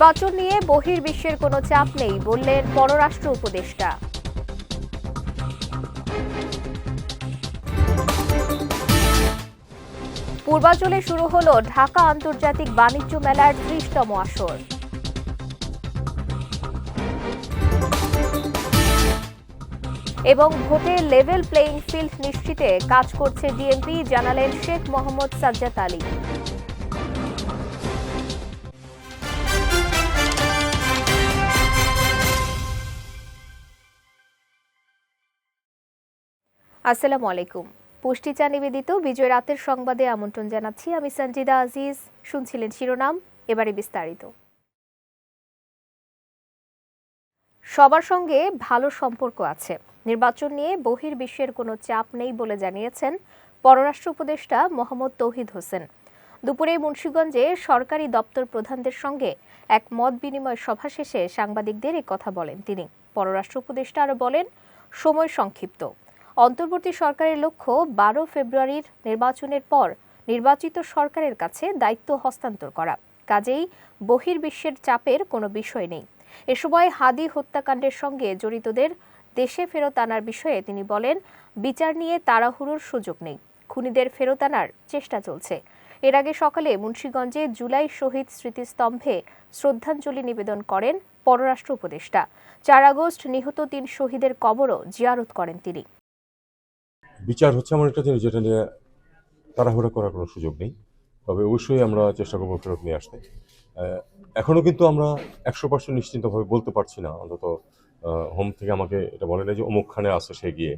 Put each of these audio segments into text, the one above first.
নির্বাচন নিয়ে বহির্বিশ্বের কোনো চাপ নেই, বললেন পররাষ্ট্র উপদেষ্টা। পূর্বাঞ্চলে শুরু হলো ঢাকা আন্তর্জাতিক বাণিজ্য মেলার ত্রিশতম আসর। এবং ভোটে লেভেল প্লেইং ফিল্ড নিশ্চিতে কাজ করছে ডিএমপি জানালেন শেখ মোহাম্মদ সাজ্জাদ আলী। আসসালামু আলাইকুম। পুষ্টি চা নিবেদিত বিজয় রাতের সংবাদে আমন্ত্রণ জানাচ্ছি। আমি সঞ্জিদা আজিজ, শুনছিলেন শিরোনাম, এবারে বিস্তারিত। সবার সঙ্গে ভালো সম্পর্ক আছে। নির্বাচন নিয়ে বহির্বিশ্বের কোনো চাপ নেই বলে জানিয়েছেন পররাষ্ট্র উপদেষ্টা মোহাম্মদ তৌহিদ হোসেন। দুপুরে মুন্সীগঞ্জে সরকারি দপ্তর প্রধানদের সঙ্গে এক মত বিনিময় সভা শেষে সাংবাদিকদের কথা বলেন তিনি। পররাষ্ট্র উপদেষ্টা আরও বলেন, সময় সংক্ষিপ্ত। অন্তর্বর্তী সরকারের লক্ষ্য বারো ফেব্রুয়ারির নির্বাচনের পর নির্বাচিত সরকারের কাছে দায়িত্ব হস্তান্তর করা। কাজেই বহির্বিশ্বের চাপের কোনো বিষয় নেই। এ সময় হাদি হত্যাকাণ্ডের সঙ্গে জড়িতদের দেশে ফেরত আনার বিষয়ে তিনি বলেন, বিচার নিয়ে তাড়াহুড়োর সুযোগ নেই। খুনিদের ফেরত আনার চেষ্টা চলছে। এর আগে সকালে মুন্সীগঞ্জে জুলাই শহীদ স্মৃতিস্তম্ভে শ্রদ্ধাঞ্জলি নিবেদন করেন পররাষ্ট্র উপদেষ্টা। চার আগস্ট নিহত তিন শহীদের কবরও জিয়ারত করেন তিনি। বিচার হচ্ছে এমন একটা জিনিস যেটা নিয়ে তাড়াহুড়া করার কোনো সুযোগ নেই। তবে অবশ্যই আমরা চেষ্টা করব ফেরত নিয়ে আসতে। এখনও কিন্তু আমরা একশো পার্সেন্ট নিশ্চিন্তভাবে বলতে পারছি না। অন্তত হোম থেকে আমাকে এটা বলে না যে অমুকখানে আসে সে গিয়ে।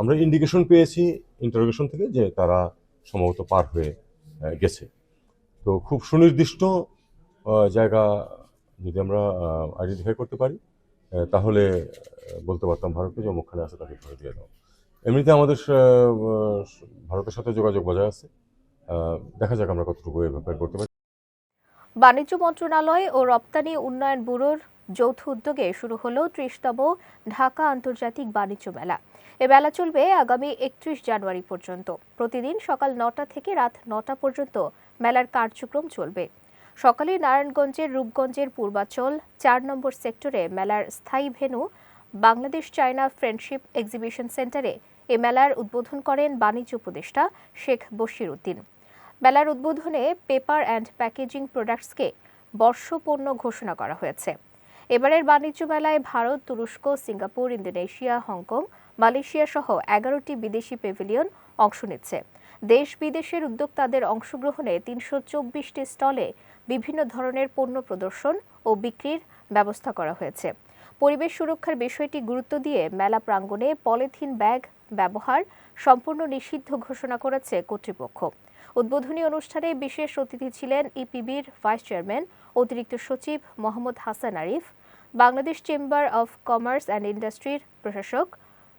আমরা ইন্ডিকেশন পেয়েছি ইন্টারোগেশন থেকে যে তারা সম্ভবত পার হয়ে গেছে। তো খুব সুনির্দিষ্ট জায়গা যদি আমরা আইডেন্টিফাই করতে পারি তাহলে বলতে পারতাম ভারতকে যে অমুকখানে আসে তাকে ফেরত দিয়ে দাও। এমনিতে আমাদের ভারতের সাথে যোগাযোগ বজায় আছে। দেখা যাক আমরা কতটুকু ব্যাপারে করতে পারি। বাণিজ্য মন্ত্রণালয় ও রপ্তানি উন্নয়ন ব্যুরোর যৌথ উদ্যোগে শুরু হলো ত্রিশতম ঢাকা আন্তর্জাতিক বাণিজ্য মেলা। এ মেলা চলবে আগামী একত্রিশ জানুয়ারি পর্যন্ত। প্রতিদিন সকাল নটা থেকে রাত নটা পর্যন্ত মেলার কার্যক্রম চলবে। সকালে নারায়ণগঞ্জের রূপগঞ্জের পূর্বাচল চার নম্বর সেক্টরে মেলার স্থায়ী venue, Bangladesh China friendship exhibition সেন্টারে এ মেলার উদ্বোধন করেন বাণিজ্য উপদেষ্টা শেখ বশির উদ্দিন মেলার উদ্বোধনে পেপার অ্যান্ড প্যাকেজিং প্রোডাক্টসকে বর্ষপণ্য ঘোষণা করা হয়েছে। এবারের বাণিজ্য মেলায় ভারত, তুরস্ক, সিঙ্গাপুর, ইন্দোনেশিয়া, হংকং, মালয়েশিয়া সহ এগারোটি বিদেশি পেভিলিয়ন অংশ নিচ্ছে। দেশ বিদেশের উদ্যোক্তাদের অংশগ্রহণে তিনশো চব্বিশটি স্টলে বিভিন্ন ধরনের পণ্য প্রদর্শন ও বিক্রির ব্যবস্থা করা হয়েছে। পরিবেশ সুরক্ষার বিষয়টি গুরুত্ব দিয়ে মেলা প্রাঙ্গণে পলিথিন ব্যাগ ব্যবহার সম্পূর্ণ নিষিদ্ধ ঘোষণা করেছে কর্তৃপক্ষ। উদ্বোধনী অনুষ্ঠানে বিশেষ অতিথি ছিলেন ইপিবির ভাইস চেয়ারম্যান, অতিরিক্ত সচিব Mohammad Hasan Arif, Bangladesh chamber of commerce and ইন্ডাস্ট্রির প্রশাসক,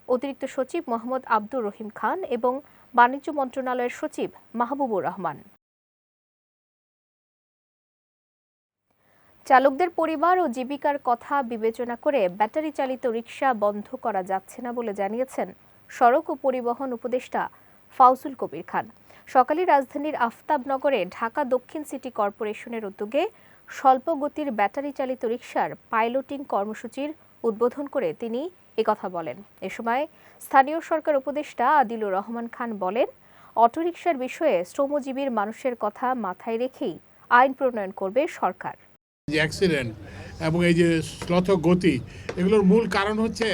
অতিরিক্ত সচিব মোহাম্মদ আব্দুর রহিম খান এবং বাণিজ্য মন্ত্রণালয়ের সচিব মাহবুবুর রহমান। চালকদের পরিবার ও জীবিকার কথা বিবেচনা করে ব্যাটারি চালিত রিকশা বন্ধ করা যাচ্ছে না বলে জানিয়েছেন সড়ক ও পরিবহন উপদেষ্টা ফাউজুল কবির খান। সকালে রাজধানীর আফতাবনগরে ঢাকা দক্ষিণ সিটি কর্পোরেশনের উদ্যোগে স্বল্প গতির ব্যাটারি চালিত রিকশার পাইলটিং কর্মসূচির উদ্বোধন করে তিনি একথা বলেন। এ সময় স্থানীয় সরকার উপদেষ্টা আদিলুর রহমান খান বলেন, অটোরিকশার বিষয়ে শ্রমজীবীর মানুষের কথা মাথায় রেখেই আইন প্রণয়ন করবে সরকার। যে অ্যাক্সিডেন্ট এবং এই যে শ্লথ গতি এগুলোর মূল কারণ হচ্ছে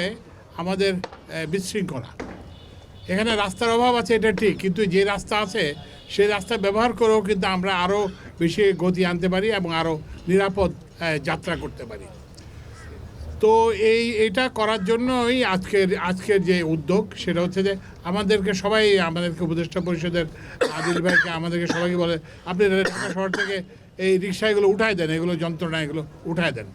আমাদের বিশৃঙ্খলা। এখানে রাস্তার অভাব আছে, এটা ঠিক, কিন্তু যে রাস্তা আছে সেই রাস্তা ব্যবহার করেও কিন্তু আমরা আরও বেশি গতি আনতে পারি এবং আরও নিরাপদ যাত্রা করতে পারি। তো এই, এটা করার জন্যই আজকের আজকের যে উদ্যোগ, সেটা হচ্ছে যে আমাদেরকে সবাই, আমাদেরকে উপদেষ্টা পরিষদের আদিল ভাইকে আমাদেরকে সবাইকে বলে, আপনি ঢাকা শহর থেকে এই রিক্সা এগুলো উঠায় দেন, এগুলো যন্ত্রণা, এগুলো উঠায় দেন।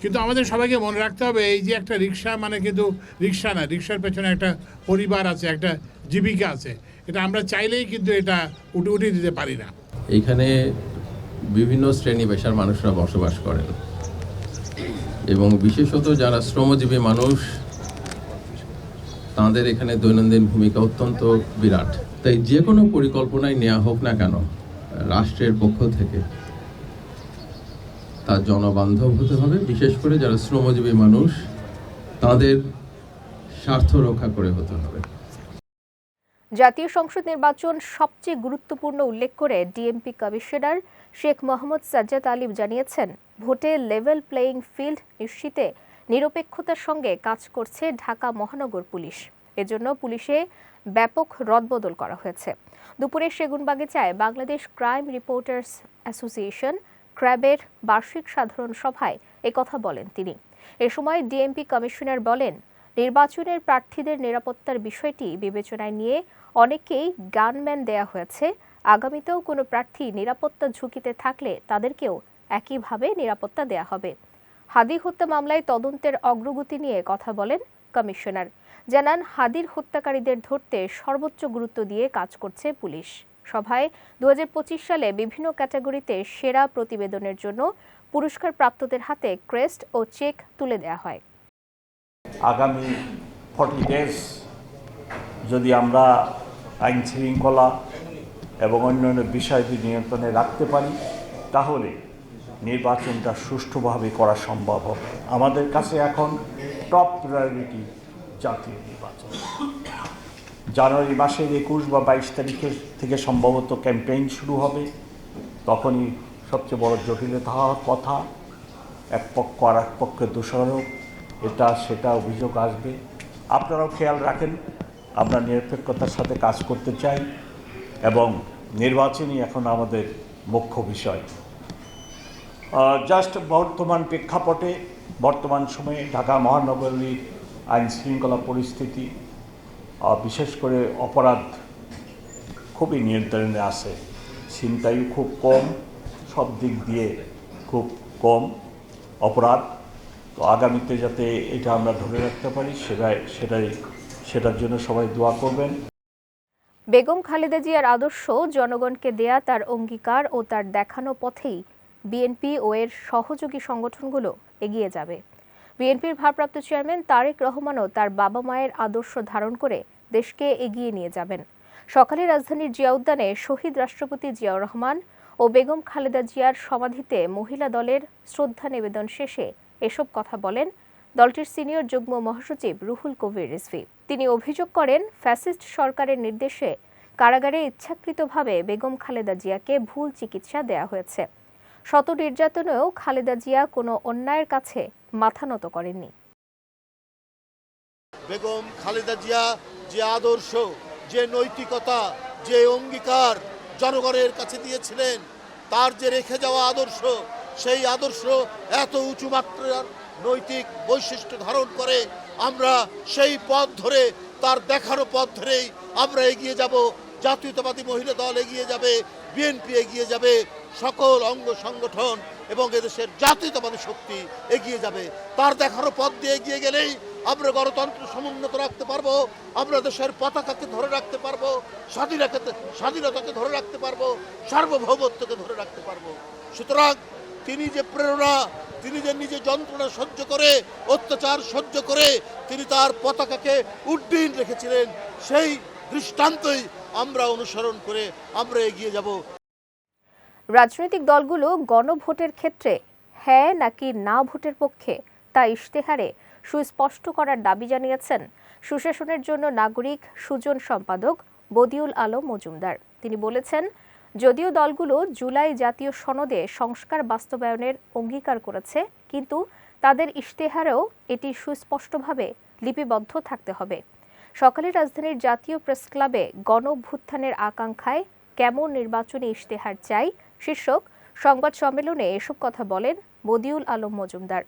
কিন্তু আমাদের সবাইকে মনে রাখতে হবে, এই যে একটা রিক্সা মানে কিন্তু রিক্সা না রিক্সার পেছনে একটা পরিবার আছে, একটা জীবিকা আছে। এটা আমরা চাইলেই কিন্তু এটা উঠে, উঠিয়ে দিতে পারি না। এইখানে বিভিন্ন শ্রেণি পেশার মানুষরা বসবাস করেন। এবং বিশেষত যারা শ্রমজীবী মানুষ, তাদের এখানে দৈনন্দিন ভূমিকা অত্যন্ত বিরাট। তাই যে কোনো পরিকল্পনায় নেওয়া হোক না কেন, রাষ্ট্রের পক্ষ থেকে তার জনবান্ধব হতে হবে, বিশেষ করে যারা শ্রমজীবী মানুষ, তাদের স্বার্থ রক্ষা করে হতে হবে। জাতীয় সংসদ নির্বাচন সবচেয়ে গুরুত্বপূর্ণ উল্লেখ করে ডিএমপি কমিশনার শেখ মোহাম্মদ সাজ্জাদ আলিম জানিয়েছেন, ভোটে লেভেল প্লেয়িং ফিল্ড নিশ্চিতে নিরপেক্ষতার সঙ্গে কাজ করছে ঢাকা মহানগর পুলিশ। এজন্য পুলিশে ব্যাপক রদবদল করা হয়েছে। দুপুরে সেগুনবাগিচায় বাংলাদেশ ক্রাইম রিপোর্টার্স অ্যাসোসিয়েশন ক্র্যাবের বার্ষিক সাধারণ সভায় একথা বলেন তিনি। এ সময় ডিএমপি কমিশনার বলেন, নির্বাচনের প্রার্থীদের নিরাপত্তার বিষয়টি বিবেচনায় নিয়ে অনেকেই গানম্যান দেয়া হয়েছে। আগামীতেও কোনো প্রার্থী নিরাপত্তা ঝুঁকিতে থাকলে তাদেরকেও একইভাবে নিরাপত্তা দেয়া হবে। হাদি হত্যা মামলায় তদন্তের অগ্রগতি নিয়ে কথা বলেন কমিশনার। জানান, হাদির হত্যাকারীদের ধরতে সর্বোচ্চ গুরুত্ব দিয়ে কাজ করছে পুলিশ। সভায় দু হাজার পঁচিশ সালে বিভিন্ন ক্যাটাগরিতে সেরা প্রতিবেদনের জন্য পুরস্কার প্রাপ্তদের হাতে ক্রেস্ট ও চেক তুলে দেয়া হয়। আগামী ফর্টি ডেজ যদি আমরা আইন শৃঙ্খলা এবং অন্যান্য বিষয়টি নিয়ন্ত্রণে রাখতে পারি, তাহলে নির্বাচনটা সুষ্ঠুভাবে করা সম্ভব হবে। আমাদের কাছে এখন টপ প্রায়োরিটি জাতীয় নির্বাচন। জানুয়ারি মাসের একুশ বা বাইশ তারিখের থেকে সম্ভবত ক্যাম্পেইন শুরু হবে। তখনই সবচেয়ে বড় জটিলতা হওয়ার কথা, এক পক্ষ আর এক পক্ষের দোষারোপ, এটা সেটা অভিযোগ আসবে। আপনারাও খেয়াল রাখেন, আমরা নিরপেক্ষতার সাথে কাজ করতে চাই এবং নির্বাচনই এখন আমাদের মুখ্য বিষয়। জাস্ট বর্তমান প্রেক্ষাপটে, বর্তমান সময়ে ঢাকা মহানগরীর আইন শৃঙ্খলা পরিস্থিতি বিশেষ করে অপরাধ খুবই নিয়ন্ত্রণে আছে ছিনতাইও খুব কম, সব দিক দিয়ে খুব কম অপরাধ। তো আগামীতে যাতে এটা আমরা ধরে রাখতে পারি, সেটাই সেটাই, সেটার জন্য সবাই দোয়া করবেন। বেগম খালেদা জিয়ার আদর্শ, জনগণকে দেয়া তার অঙ্গীকার ও তার দেখানো পথেই বিএনপি ও এর সহযোগী সংগঠনগুলো এগিয়ে যাবে। বিএনপির ভারপ্রাপ্ত চেয়ারম্যান তারেক রহমানও তার বাবা মায়ের আদর্শ ধারণ করে দেশকে এগিয়ে নিয়ে যাবেন। সকালে রাজধানীর জিয়া উদ্যানে শহীদ রাষ্ট্রপতি জিয়াউর রহমান ও বেগম খালেদা জিয়ার সমাধিতে মহিলা দলের শ্রদ্ধা নিবেদন শেষে এসব কথা বলেন দলটির সিনিয়র যুগ্ম মহাসচিব রুহুল কবির রিজভি। তিনি অভিযোগ করেন, ফ্যাসিস্ট সরকারের নির্দেশে কারাগারে ইচ্ছাকৃতভাবে বেগম খালেদা জিয়াকে ভুল চিকিৎসা দেয়া হয়েছে। শত নির্যাতনেও খালেদা জিয়া কোনো অন্যায়ের কাছে মাথা নত করেননি। বেগম খালেদা জিয়া যে আদর্শ, যে নৈতিকতা, যে অঙ্গীকার জনগণের কাছে দিয়েছিলেন, তার যে রেখে যাওয়া আদর্শ, সেই আদর্শ এত উঁচু মাত্রার নৈতিক বৈশিষ্ট্য ধারণ করে আমরা সেই পথ ধরে, তার দেখানো পথ ধরেই আমরা এগিয়ে যাব। জাতীয়তাবাদী মহিলা দল এগিয়ে যাবে, বিএনপি এগিয়ে যাবে সকল অঙ্গ সংগঠন এবং এদেশের জাতীয়তাবাদী শক্তি এগিয়ে যাবে। তার দেখানো পথ দিয়ে এগিয়ে গেলেই আমরা গণতন্ত্র সমুন্নত রাখতে পারব, আমরা দেশের পতাকাকে ধরে রাখতে পারব, স্বাধীনতাকে স্বাধীনতাকে ধরে রাখতে পারব, সার্বভৌমত্বকে ধরে রাখতে পারব। সুতরাং তিনি যে প্রেরণা, তিনি যে নিজে যন্ত্রণা সহ্য করে, অত্যাচার সহ্য করে তিনি তার পতাকাকে উড্ডীন রেখেছিলেন, সেই দৃষ্টান্তই আমরা অনুসরণ করে আমরা এগিয়ে যাব। রাজনৈতিক দলগুলো গণভোটের ক্ষেত্রে হ্যাঁ নাকি না ভোটের পক্ষে তা ইশতেহারে সুস্পষ্ট করার দাবি জানিয়েছেন সুশাসনের জন্য নাগরিক সুজন সম্পাদক বদিউল আলম মজুমদার। তিনি বলেছেন, যদিও দলগুলো জুলাই জাতীয় সনদে সংস্কার বাস্তবায়নের অঙ্গীকার করেছে, কিন্তু তাদের ইশতেহারেও এটি সুস্পষ্টভাবে লিপিবদ্ধ থাকতে হবে। সকালে রাজধানীর জাতীয় প্রেস ক্লাবে গণ অভ্যুত্থানের আকাঙ্ক্ষায় কেমন নির্বাচনী ইশতেহার চাই শীর্ষক সংবাদ সম্মেলনে এসব কথা বলেন বদিউল আলম মজুমদার।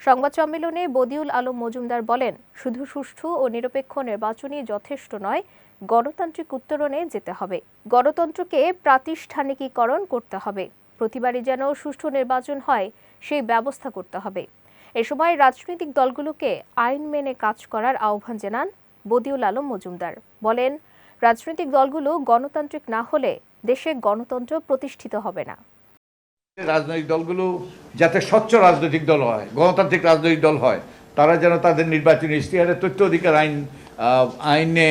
সংবাদ সম্মেলনে বদিউল আলম মজুমদার বলেন, শুধু সুষ্ঠু ও নিরপেক্ষ নির্বাচনই যথেষ্ট নয়, গণতান্ত্রিক উত্তরণে যেতে হবে। গণতন্ত্রকে প্রাতিষ্ঠানিকীকরণ করতে হবে। প্রতিবারই যেন সুষ্ঠু নির্বাচন হয়, সেই ব্যবস্থা করতে হবে। এ সময় রাজনৈতিক দলগুলোকে আইন মেনে কাজ করার আহ্বান জানান বদিউল আলম মজুমদার। বলেন, রাজনৈতিক দলগুলো গণতান্ত্রিক না হলে দেশে গণতন্ত্র প্রতিষ্ঠিত হবে না। রাজনৈতিক দলগুলো যাতে স্বচ্ছ রাজনৈতিক দল হয় গণতান্ত্রিক রাজনৈতিক দল হয় তারা যেন তাদের নির্বাচনী ইশতেহারে তথ্য অধিকার আইন আইনে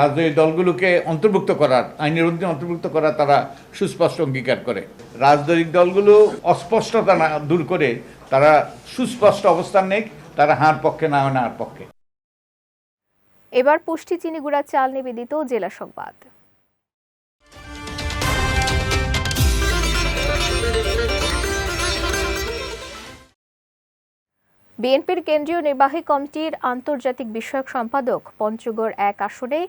রাজনৈতিক দলগুলোকে অন্তর্ভুক্ত করার আইনের অধীনে অন্তর্ভুক্ত করা তারা সুস্পষ্ট অঙ্গীকার করে। রাজনৈতিক দলগুলো অস্পষ্টতা না দূর করে তারা সুস্পষ্ট অবস্থান নেই তারা হার পক্ষে না হয় না হার পক্ষে। এবার পুষ্টি চিনিগুড়া চাল নিবেদিত জেলা সংবাদ। বিএনপির কেন্দ্রীয় নির্বাহী কমিটির আন্তর্জাতিক বিষয়ক সম্পাদক পঞ্চগড় এক আসনে,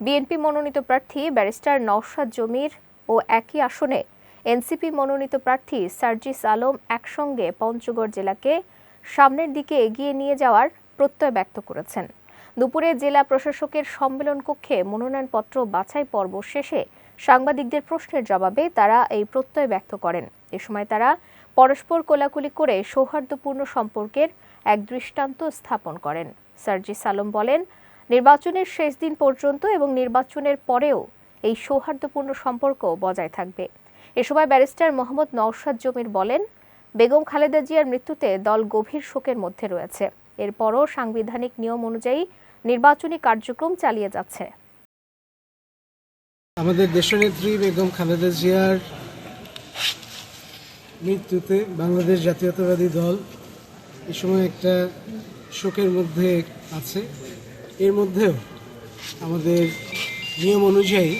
বিএনপি মনোনীত প্রার্থী ব্যারিস্টার নওশাদ জমির ও একই আসনে এনসিপি মনোনীত প্রার্থী সার্জিস আলম একসঙ্গে পঞ্চগড় জেলাকে সামনের দিকে এগিয়ে নিয়ে যাওয়ার প্রত্যয় ব্যক্ত করেছেন। দুপুরে জেলা প্রশাসকের সম্মেলন কক্ষে মনোনয়নপত্র বাছাই পর্ব শেষে সাংবাদিকদের প্রশ্নের জবাবে তারা এই প্রত্যয় ব্যক্ত করেন। এ সময় তারা পরস্পর কোলাকুলি করে সৌহার্দ্যপূর্ণ সম্পর্কের এক দৃষ্টান্ত স্থাপন করেন। সার্জিস সালম বলেন, নির্বাচনের শেষ দিন পর্যন্ত এবং নির্বাচনের পরেও এই সৌহার্দ্যপূর্ণ সম্পর্ক বজায় থাকবে। এ সময় ব্যারিস্টার মোহাম্মদ নওশাদ জমির বলেন, বেগম খালেদা জিয়ার মৃত্যুতে দল গভীর শোকের মধ্যে রয়েছে। এরপরও সাংবিধানিক নিয়ম অনুযায়ী নির্বাচনী কার্যক্রম চালিয়ে যাচ্ছে। আমাদের দেশনেত্রী বেগম খালেদা জিয়ার মৃত্যুতে বাংলাদেশ জাতীয়তাবাদী দল এ সময় একটা শোকের মধ্যে আছে। এর মধ্যেও আমাদের নিয়ম অনুযায়ী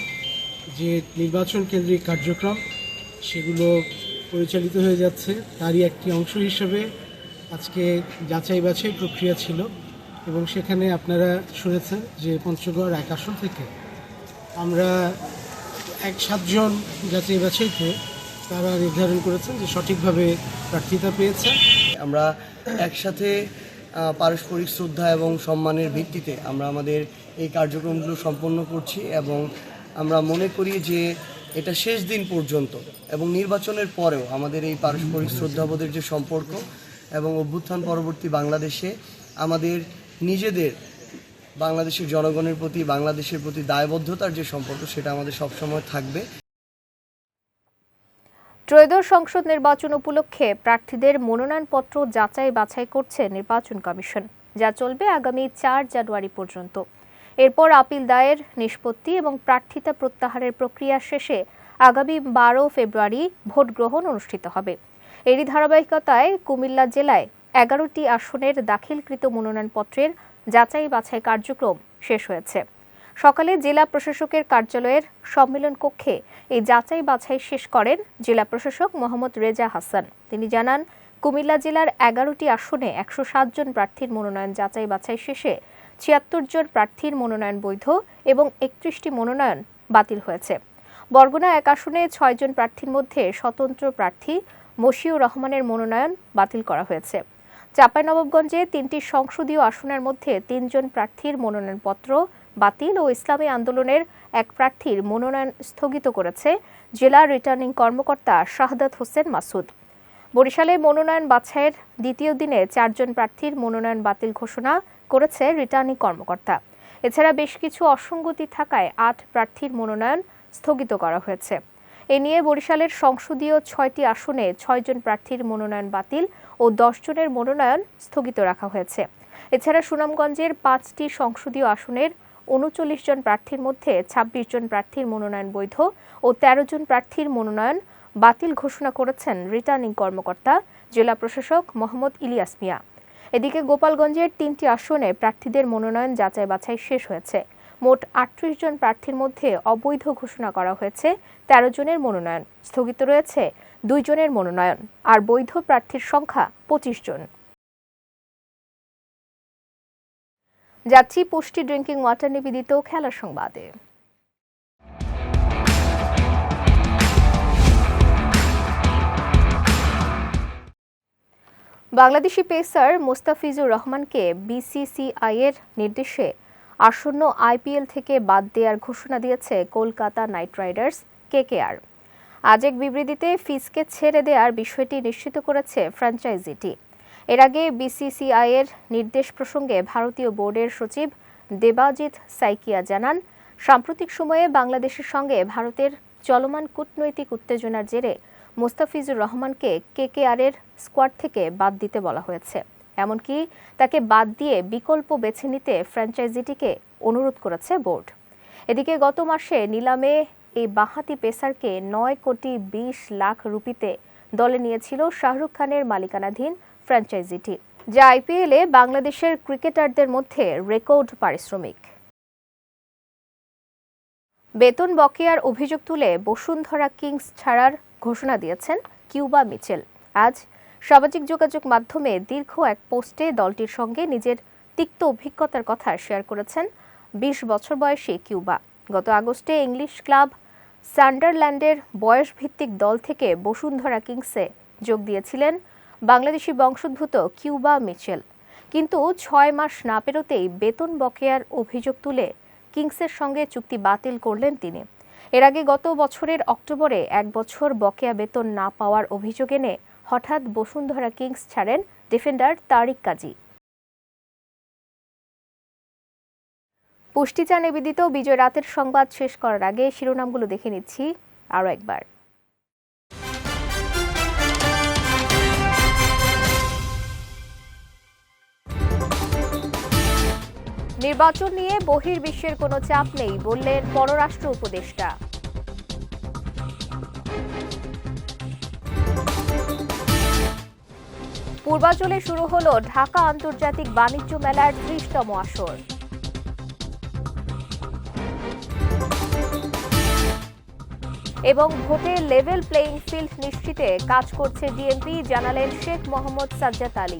যে নির্বাচন কেন্দ্রিক কার্যক্রম, সেগুলো পরিচালিত হয়ে যাচ্ছে। তারই একটি অংশ হিসেবে আজকে যাচাই বাছাই প্রক্রিয়া ছিল এবং সেখানে আপনারা শুনেছেন যে পঞ্চগড় এক আসন থেকে আমরা এক সাতজন যাচাই বাছাইতে তারা নির্ধারণ করেছেন যে সঠিকভাবে প্রার্থিতা পেয়েছেন আমরা একসাথে পারস্পরিক শ্রদ্ধা এবং সম্মানের ভিত্তিতে আমরা আমাদের এই কার্যক্রমগুলো সম্পন্ন করছি এবং আমরা মনে করি যে এটা শেষ দিন পর্যন্ত এবং নির্বাচনের পরেও আমাদের এই পারস্পরিক শ্রদ্ধাবোধের যে সম্পর্ক এবং অভ্যুত্থান পরবর্তী বাংলাদেশে আমাদের নিজেদের, বাংলাদেশের জনগণের প্রতি, বাংলাদেশের প্রতি দায়বদ্ধতার যে সম্পর্ক সেটা আমাদের সবসময় থাকবে। ত্রয়োদশ সংসদ নির্বাচন উপলক্ষে প্রার্থীদের মনোনয়নপত্র যাচাই বাছাই করছে নির্বাচন কমিশন, যা চলবে আগামী চার জানুয়ারি পর্যন্ত। এরপর আপিল দায়ের, নিষ্পত্তি এবং প্রার্থিতা প্রত্যাহারের প্রক্রিয়া শেষে আগামী বারো ফেব্রুয়ারি ভোট গ্রহণ অনুষ্ঠিত হবে। এরই ধারাবাহিকতায় কুমিল্লা জেলায় এগারোটি আসনের দাখিলকৃত মনোনয়নপত্রের যাচাই বাছাই কার্যক্রম শেষ হয়েছে। সকালে জেলা প্রশাসকের কার্যালয়ের সম্মেলন কক্ষে এই যাচাই বাছাই শেষ করেন জেলা প্রশাসক মোহাম্মদ রেজা হাসান। তিনি জানান, কুমিল্লা জেলার এগারোটি আসনে একশো জন প্রার্থীর মনোনয়ন যাচাই বাছাই শেষে ছিয়াত্তর জন প্রার্থীর মনোনয়ন বৈধ এবং একত্রিশটি মনোনয়ন বাতিল হয়েছে। বরগুনা এক আসনে ছয়জন প্রার্থীর মধ্যে স্বতন্ত্র প্রার্থী মশিউর রহমানের মনোনয়ন বাতিল করা হয়েছে। চাঁপাইনবাবগঞ্জে তিনটি সংসদীয় আসনের মধ্যে তিনজন প্রার্থীর মনোনয়নপত্র বাতিল ও ইসলামী আন্দোলনের এক প্রার্থীর মনোনয়ন স্থগিত করেছে জেলা রিটার্নিং কর্মকর্তা শাহাদাত হোসেন মাসুদ। বরিশালে মনোনয়ন বাছাইয়ের দ্বিতীয় দিনে চারজন প্রার্থীর মনোনয়ন বাতিল ঘোষণা করেছে রিটার্নিং কর্মকর্তা। এছাড়া বেশ কিছু অসঙ্গতি থাকায় আট প্রার্থীর মনোনয়ন স্থগিত করা হয়েছে। এ নিয়ে বরিশালের সংসদীয় ছয়টি আসনে ছয়জন প্রার্থীর মনোনয়ন বাতিল ও জনের মনোনয়ন স্থগিত রাখা হয়েছে। এছাড়া সুনামগঞ্জের পাঁচটি সংসদীয় আসনের উনচল্লিশ জন প্রার্থীর মধ্যে ছাব্বিশ জন প্রার্থীর মনোনয়ন বৈধ ও তেরো জন প্রার্থীর মনোনয়ন বাতিল ঘোষণা করেছেন রিটার্নিং কর্মকর্তা, জেলা প্রশাসক মোহাম্মদ ইলিয়াস মিয়া। এদিকে গোপালগঞ্জের তিনটি আসনে প্রার্থীদের মনোনয়ন যাচাই বাছাই শেষ হয়েছে। মোট আটত্রিশ জন প্রার্থীর মধ্যে অবৈধ ঘোষণা করা হয়েছে তেরো জনের মনোনয়ন। স্থগিত রয়েছে দুই জনের মনোনয়ন। আর বৈধ প্রার্থীর সংখ্যা পঁচিশ জন। যাচ্ছি পুষ্টি ড্রিঙ্কিং ওয়াটার নিবেদিত খেলার সংবাদে। বাংলাদেশি পেসার মোস্তাফিজুর রহমানকে বিসিসিআই এর নির্দেশে আসন্ন আইপিএল থেকে বাদ দেওয়ার ঘোষণা দিয়েছে কলকাতা নাইট রাইডার্স কেকেআর আজ এক বিবৃতিতে ফিসকে ছেড়ে দেওয়ার বিষয়টি নিশ্চিত করেছে ফ্র্যাঞ্চাইজিটি। এর আগে বিসিসিআই এর নির্দেশ প্রসঙ্গে ভারতীয় বোর্ডের সচিব দেবাজিৎ সাইকিয়া জানান, সাম্প্রতিক সময়ে বাংলাদেশের সঙ্গে ভারতের চলমান কূটনৈতিক উত্তেজনার জেরে মোস্তাফিজুর রহমানকে কেকেআরের স্কোয়াড থেকে বাদ দিতে বলা হয়েছে। এমনকি তাকে বাদ দিয়ে বিকল্প বেছে নিতে ফ্র্যাঞ্চাইজিটিকে অনুরোধ করেছে বোর্ড। এদিকে গত মাসে নিলামে এই বাঁহাতি পেসারকে নয় কোটি বিশ লাখ রুপিতে দলে নিয়েছিল শাহরুখ খানের মালিকানাধীন ফ্র্যাঞ্চাইজিটি যা আইপিএলে বাংলাদেশের ক্রিকেটারদের মধ্যে রেকর্ড পারিশ্রমিক। বেতন বকেয়ার অভিযোগ তুলে বসুন্ধরা কিংস ছাড়ার ঘোষণা দিয়েছেন কিউবা মিচেল। আজ সামাজিক যোগাযোগ মাধ্যমে দীর্ঘ এক পোস্টে দলটির সঙ্গে নিজের তিক্ত অভিজ্ঞতার কথা শেয়ার করেছেন বিশ বছর বয়সী কিউবা। গত আগস্টে ইংলিশ ক্লাব সান্ডারল্যান্ডের বয়সভিত্তিক দল থেকে বসুন্ধরা কিংসে যোগ দিয়েছিলেন বাংলাদেশি বংশোদ্ভূত কিউবা মিচেল। কিন্তু ছয় মাস না পেরোতেই বেতন বকেয়ার অভিযোগ তুলে কিংসের সঙ্গে চুক্তি বাতিল করলেন তিনি। এর আগে গত বছরের অক্টোবরে এক বছর বকেয়া বেতন না পাওয়ার অভিযোগ এনে হঠাৎ বসুন্ধরা কিংস ছাড়েন ডিফেন্ডার তারিক কাজী। পুষ্টিচা নিবেদিত বিজয় রাতের সংবাদ শেষ করার আগে শিরোনামগুলো দেখে নিচ্ছি আরও একবার। নির্বাচন নিয়ে বহির্বিশ্বের কোনো চাপ নেই বললেন পররাষ্ট্র উপদেষ্টা। পূর্বাঞ্চলে শুরু হলো ঢাকা আন্তর্জাতিক বাণিজ্য মেলার ত্রিশতম আসর। এবং ভোটে লেভেল প্লেইং ফিল্ড নিশ্চিতে কাজ করছে ডিএমপি জানালেন শেখ মোহাম্মদ সাজ্জাদ আলী।